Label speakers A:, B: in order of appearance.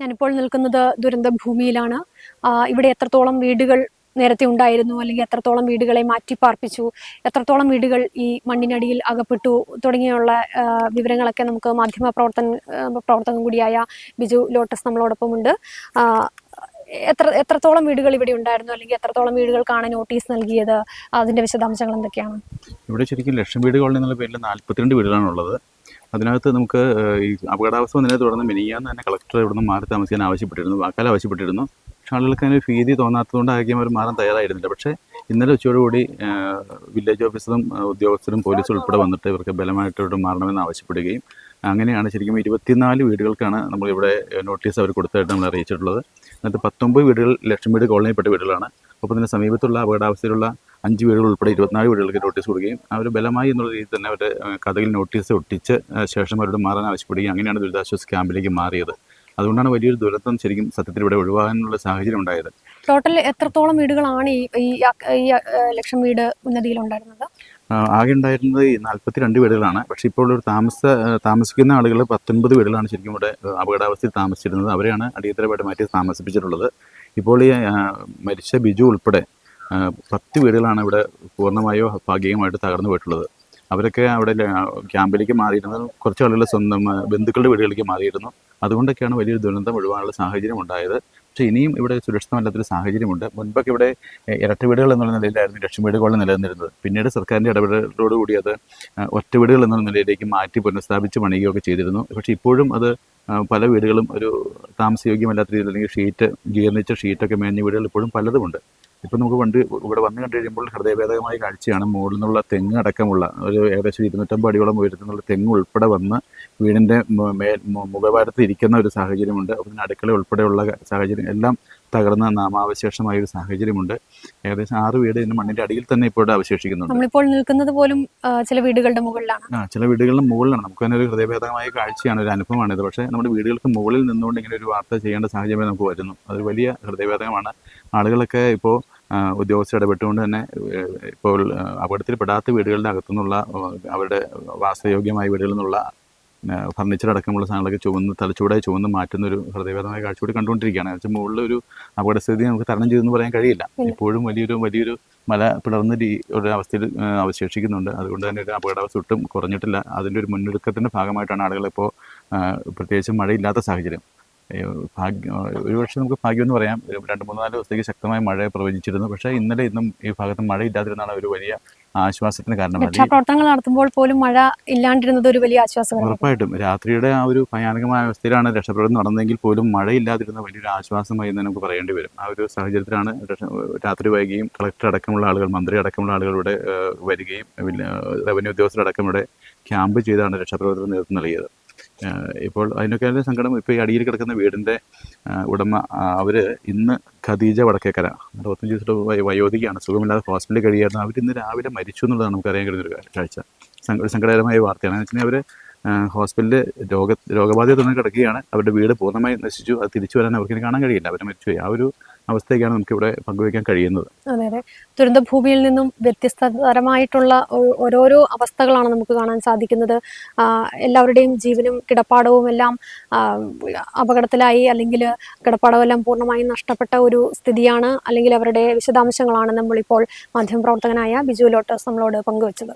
A: ഞാനിപ്പോൾ നിൽക്കുന്നത് ദുരന്ത ഭൂമിയിലാണ് ഇവിടെ എത്രത്തോളം വീടുകൾ നേരത്തെ ഉണ്ടായിരുന്നു അല്ലെങ്കിൽ എത്രത്തോളം വീടുകളെ മാറ്റിപ്പാർപ്പിച്ചു എത്രത്തോളം വീടുകൾ ഈ മണ്ണിനടിയിൽ അകപ്പെട്ടു തുടങ്ങിയുള്ള വിവരങ്ങളൊക്കെ നമുക്ക് മാധ്യമ പ്രവർത്തന പ്രവർത്തകൻ കൂടിയായ ബിജു ലോട്ടസ് നമ്മളോടൊപ്പമുണ്ട്. എത്ര എത്രത്തോളം വീടുകൾ ഇവിടെ ഉണ്ടായിരുന്നു അല്ലെങ്കിൽ എത്രത്തോളം വീടുകൾക്കാണ് നോട്ടീസ് നൽകിയത് അതിന്റെ വിശദാംശങ്ങൾ എന്തൊക്കെയാണ്?
B: ഇവിടെ ശരിക്കും ലക്ഷം വീടുകളിൽ നിന്നുള്ള പേരിൽ നാൽപ്പത്തിരണ്ട് വീടുകളാണുള്ളത്. അതിനകത്ത് നമുക്ക് ഈ അപകടാവസ്ഥ വന്നതിനെ തുടർന്ന് മിനിയാന്ന് തന്നെ കളക്ടർ ഇവിടെ നിന്ന് മാറി താമസിക്കാൻ ആവശ്യപ്പെട്ടിരുന്നു വാക്കാൽ ആവശ്യപ്പെട്ടിരുന്നു. പക്ഷേ ആളുകൾക്ക് അതിന് ഭീതി തോന്നാത്തതുകൊണ്ട് ആയിരിക്കും അവർ മാറാൻ തയ്യാറായിരുന്നില്ല. പക്ഷേ ഇന്നലെ ഉച്ചയോടുകൂടി വില്ലേജ് ഓഫീസറും ഉദ്യോഗസ്ഥരും പോലീസും ഉൾപ്പെടെ വന്നിട്ട് ഇവർക്ക് ബലമായിട്ട് ഇവിടെ മാറണമെന്ന് ആവശ്യപ്പെടുകയും അങ്ങനെയാണ് ശരിക്കും ഇരുപത്തിനാല് വീടുകൾക്കാണ് നമ്മളിവിടെ ഇവിടെ നോട്ടീസ് അവർ കൊടുത്തതായിട്ട് നമ്മൾ അറിയിച്ചിട്ടുള്ളത്. അതിനകത്ത് പത്തൊമ്പത് വീടുകൾ ലക്ഷം വീട് കോളനിയിൽപ്പെട്ട വീടുകളാണ്. അപ്പോൾ തന്നെ സമീപത്തുള്ള അപകടാവസ്ഥയിലുള്ള അഞ്ച് വീടുകൾ ഉൾപ്പെടെ ഇരുപത്തിനാല് വീടുകൾക്ക് നോട്ടീസ് കൊടുക്കുകയും അവർ ബലമായി എന്നുള്ള രീതിയിൽ തന്നെ അവരുടെ ഏഹ്, കഥയിൽ നോട്ടീസ് ഒട്ടിച്ച് ശേഷം അവരോട് മാറാൻ ആവശ്യപ്പെടുകയും അങ്ങനെയാണ് ദുരിതാശ്വാസ ക്യാമ്പിലേക്ക് മാറിയത്. അതുകൊണ്ടാണ് വലിയൊരു ദുരന്തം ശരിക്കും സത്യത്തിൽ ഇവിടെ ഒഴിവാകാനുള്ള സാഹചര്യം ഉണ്ടായത്.
A: ടോട്ടൽ എത്രത്തോളം വീടുകളാണ് ഈ ഈ ലക്ഷം വീട് ഉന്നതിയിൽ ഉണ്ടായിരുന്നത്?
B: ആകെ ഉണ്ടായിരുന്നത് ഈ നാൽപ്പത്തി രണ്ട് വീടുകളാണ്. പക്ഷേ ഇപ്പോൾ ഒരു താമസ താമസിക്കുന്ന ആളുകൾ പത്തൊൻപത് വീടുകളാണ് ശരിക്കും ഇവിടെ അപകടാവസ്ഥയിൽ താമസിച്ചിരുന്നത്. അവരെയാണ് അടിയന്തരമായിട്ട് മാറ്റി താമസിപ്പിച്ചിട്ടുള്ളത്. ഇപ്പോൾ ഈ മരിച്ച ബിജു ഉൾപ്പെടെ പത്ത് വീടുകളാണ് ഇവിടെ പൂർണമായോ ഭാഗികമായിട്ട് തകർന്നു പോയിട്ടുള്ളത്. അവരൊക്കെ അവിടെ ക്യാമ്പിലേക്ക് മാറിയിരുന്നത് കുറച്ച് ആളുകൾ സ്വന്തം ബന്ധുക്കളുടെ വീടുകളിലേക്ക് മാറിയിരുന്നു. അതുകൊണ്ടൊക്കെയാണ് വലിയൊരു ദുരന്തം ഒഴിവാനുള്ള സാഹചര്യം ഉണ്ടായത്. പക്ഷേ ഇനിയും ഇവിടെ സുരക്ഷിതമല്ലാത്തൊരു സാഹചര്യമുണ്ട്. മുൻപൊക്കെ ഇവിടെ ഇരട്ട വീടുകൾ എന്നുള്ള നിലയിലായിരുന്നു ലക്ഷം വീടുകൾ നിലനിന്നിരുന്നത്. പിന്നീട് സർക്കാരിന്റെ ഇടപെടലോടുകൂടി അത് ഒറ്റ വീടുകൾ എന്നുള്ള നിലയിലേക്ക് മാറ്റി പുനഃസ്ഥാപിച്ച് പണിയുകയൊക്കെ ചെയ്തിരുന്നു. പക്ഷേ ഇപ്പോഴും അത് പല വീടുകളും ഒരു താമസയോഗ്യമല്ലാത്ത രീതിയിൽ അല്ലെങ്കിൽ ഷീറ്റ് ജീർണിച്ച ഷീറ്റൊക്കെ മേഞ്ഞ വീടുകൾ ഇപ്പോഴും പലതുമുണ്ട്. ഇപ്പം നമുക്ക് പണ്ട് ഇവിടെ വന്ന് കണ്ടു കഴിയുമ്പോൾ ഹൃദയഭേദകമായ കാഴ്ചയാണ്. മുകളിൽ നിന്നുള്ള തെങ്ങ് അടക്കമുള്ള ഒരു ഏകദേശം ഇരുന്നൂറ്റമ്പത് അടിയോളം ഉയരത്തിനുള്ള തെങ്ങ് ഉൾപ്പെടെ വന്ന് വീടിന്റെ മു- മേൽ മുഖഭാരത്ത് ഇരിക്കുന്ന ഒരു സാഹചര്യമുണ്ട്. പിന്നെ അടുക്കള ഉൾപ്പെടെയുള്ള സാഹചര്യം എല്ലാം തകർന്ന നാമാവശേഷമായ ഒരു സാഹചര്യമുണ്ട്. ഏകദേശം ആറ് വീട് ഇതിന് മണ്ണിന്റെ അടിയിൽ തന്നെ ഇപ്പോൾ അവശേഷിക്കുന്നുണ്ട്.
A: നമ്മളിപ്പോൾ നിൽക്കുന്നത് പോലും ചില വീടുകളുടെ മുകളിലാണ്.
B: ആ ചില വീടുകളുടെ മുകളിലാണ്. നമുക്ക് തന്നെ ഒരു ഹൃദയഭേദമായ കാഴ്ചയാണ് ഒരു അനുഭവമാണ് ഇത്. പക്ഷേ നമ്മുടെ വീടുകൾക്ക് മുകളിൽ നിന്നുകൊണ്ട് ഇങ്ങനെ ഒരു വാർത്ത ചെയ്യേണ്ട സാഹചര്യം നമുക്ക് വരുന്നു. അതൊരു വലിയ ഹൃദയഭേദകമാണ്. ആളുകളൊക്കെ ഇപ്പോൾ ഉദ്യോഗസ്ഥർ ഇടപെട്ടുകൊണ്ട് തന്നെ ഇപ്പോൾ അപകടത്തിൽപ്പെടാത്ത വീടുകളുടെ അകത്തുനിന്നുള്ള അവരുടെ വാസയോഗ്യമായ വീടുകളിൽ നിന്നുള്ള ഫർണിച്ചർ അടക്കമുള്ള സാധനങ്ങളൊക്കെ ചുവന്ന് തലച്ചൂടായി ചുവന്ന് മാറ്റുന്ന ഒരു ഹൃദയപരമായ കാഴ്ചയോട് കണ്ടുകൊണ്ടിരിക്കുകയാണ്. വെച്ചാൽ മുകളിൽ ഒരു അപകടസ്ഥിതി നമുക്ക് തരണം ചെയ്തെന്ന് പറയാൻ കഴിയില്ല. ഇപ്പോഴും വലിയൊരു വലിയൊരു മല പിളർന്ന രീ- ഒരു അവസ്ഥയിൽ അവശേഷിക്കുന്നുണ്ട്. അതുകൊണ്ട് തന്നെ ഒരു അപകടാവസ്ഥ ഒട്ടും കുറഞ്ഞിട്ടില്ല. അതിന്റെ ഒരു മുന്നൊരുക്കത്തിന്റെ ഭാഗമായിട്ടാണ് ആളുകളിപ്പോൾ പ്രത്യേകിച്ച് മഴയില്ലാത്ത സാഹചര്യം. ഭാഗ്യം ഭാഗ്യ ഒരു പക്ഷേ നമുക്ക് ഭാഗ്യം എന്ന് പറയാം. രണ്ട് മൂന്ന് നാല് ദിവസത്തേക്ക് ശക്തമായ മഴ പ്രവചിച്ചിരുന്നു. പക്ഷേ ഇന്നലെ ഇന്നും ഈ ഭാഗത്ത് മഴയില്ലാതിരുന്നാണ് ഒരു വലിയ ആശ്വാസത്തിന് കാരണം. അല്ലെങ്കിൽ
A: രക്ഷാപ്രവർത്തനങ്ങൾ നടത്തുമ്പോൾ പോലും മഴ ഇല്ലാണ്ടിരുന്നത് ഒരു വലിയ ആശ്വാസം
B: ഉറപ്പായിട്ടും. രാത്രിയുടെ ആ ഒരു ഭയാനകമായ അവസ്ഥയിലാണ് രക്ഷപ്രവർത്തനം നടന്നെങ്കിൽ പോലും മഴയില്ലാതിരുന്ന വലിയൊരു ആശ്വാസമായി എന്ന് നമുക്ക് പറയേണ്ടി വരും. ആ ഒരു സാഹചര്യത്തിലാണ് രാത്രി വൈകിയും കളക്ടർ അടക്കമുള്ള ആളുകൾ മന്ത്രി അടക്കമുള്ള ആളുകൾ ഇവിടെ ഏഹ്, വരികയും റവന്യൂ ഉദ്യോഗസ്ഥരടക്കം ഇവിടെ ക്യാമ്പ് ചെയ്താണ് രക്ഷാപ്രവർത്തനം നേതൃത്വം നൽകിയത്. ഇപ്പോൾ അതിനൊക്കെ സങ്കടം ഇപ്പോൾ ഈ അടിയിൽ കിടക്കുന്ന വീടിന്റെ ഉടമ അവർ ഇന്ന് ഖദീജ വടക്കേക്കര അറുപത്തഞ്ച് ദിവസത്തെ വയ- വയോധികയാണ് സുഖമില്ലാതെ ഹോസ്പിറ്റലിൽ കഴിയായിരുന്നു അവർ ഇന്ന് രാവിലെ മരിച്ചു എന്നുള്ളതാണ് നമുക്ക് അറിയാൻ കഴിയുന്ന ഒരു കാ- കാഴ്ച. ഒരു സങ്കടകരമായ വാർത്തയാണ്. എന്ന് വെച്ചാൽ അവർ ഹോസ്പിറ്റലിൽ രോഗ രോഗബാധയെ തുടർന്ന് കിടക്കുകയാണ്. അവരുടെ വീട് പൂർണമായി നശിച്ചു. അത് തിരിച്ചു വരാൻ അവർക്ക് കാണാൻ കഴിയില്ല. അവർ മരിച്ചു ആ ഒരു അവസ്ഥയൊക്കെയാണ് നമുക്കിവിടെ പങ്കുവയ്ക്കാൻ കഴിയുന്നത്.
A: അതെ അതെ. ദുരന്ത ഭൂമിയിൽ നിന്നും വ്യത്യസ്തതരമായിട്ടുള്ള ഓരോരോ അവസ്ഥകളാണ് നമുക്ക് കാണാൻ സാധിക്കുന്നത്. എല്ലാവരുടെയും ജീവനും കിടപ്പാടവും എല്ലാം അപകടത്തിലായി അല്ലെങ്കിൽ കിടപ്പാടമെല്ലാം പൂർണമായും നഷ്ടപ്പെട്ട ഒരു സ്ഥിതിയാണ് അല്ലെങ്കിൽ അവരുടെ വിശദാംശങ്ങളാണ് നമ്മളിപ്പോൾ മാധ്യമപ്രവർത്തകനായ ബിജു ലോട്ടസ് നമ്മളോട് പങ്കുവച്ചത്.